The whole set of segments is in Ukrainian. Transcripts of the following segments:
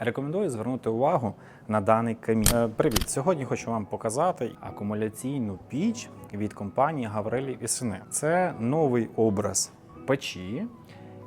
Рекомендую звернути увагу на даний камін. Е, Привіт! Сьогодні хочу вам показати акумуляційну піч від компанії Гаврилів і Сини. Це новий образ печі,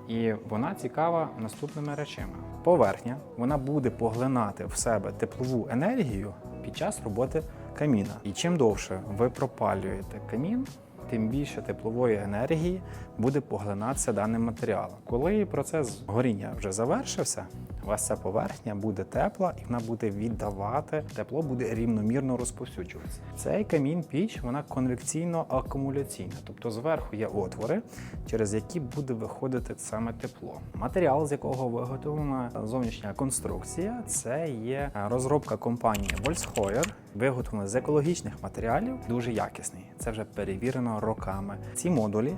і вона цікава наступними речами. Поверхня вона буде поглинати в себе теплову енергію під час роботи каміна. І чим довше ви пропалюєте камін, тим більше теплової енергії буде поглинатися даним матеріалом. Коли процес горіння вже завершився, вас поверхня буде тепла і вона буде віддавати, тепло буде рівномірно розповсюджуватися. Цей камін піч вона конвекційно-акумуляційна, тобто зверху є отвори, через які буде виходити саме тепло. Матеріал, з якого виготовлена зовнішня конструкція, це є розробка компанії Volkswagen, виготовлена з екологічних матеріалів, дуже якісний. Це вже перевірено роками. Ці модулі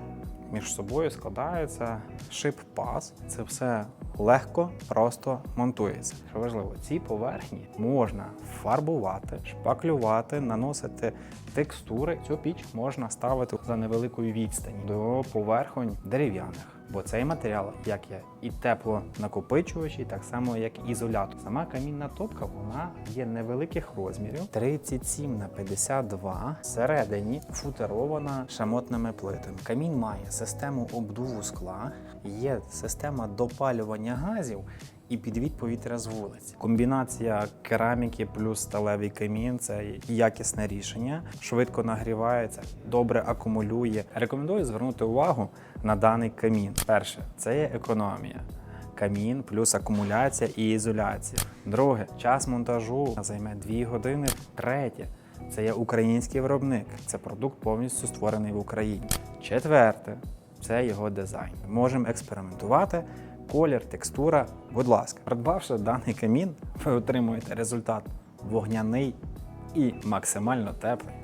між собою складається шип-паз. Це все легко, просто монтується. Що важливо, ці поверхні можна фарбувати, шпаклювати, наносити текстури. Цю піч можна ставити за невеликою відстані до поверхонь дерев'яних. Бо цей матеріал, як є і теплонакопичувачі, так само як ізолятор. Сама камінна топка вона є невеликих розмірів 37 на 52, всередині футерована шамотними плитами. Камін має систему обдуву скла, є система допалювання газів. І підвід повітря з вулиці. Комбінація кераміки плюс сталевий камін це якісне рішення, швидко нагрівається, добре акумулює. Рекомендую звернути увагу на даний камін. Перше, це є економія. Камін плюс акумуляція і ізоляція. Друге, час монтажу займе 2 години. Третє, це є український виробник. Це продукт повністю створений в Україні. Четверте, це його дизайн. Можемо експериментувати. Колір, текстура, будь ласка, придбавши даний камін, ви отримуєте результат вогняний і максимально теплий.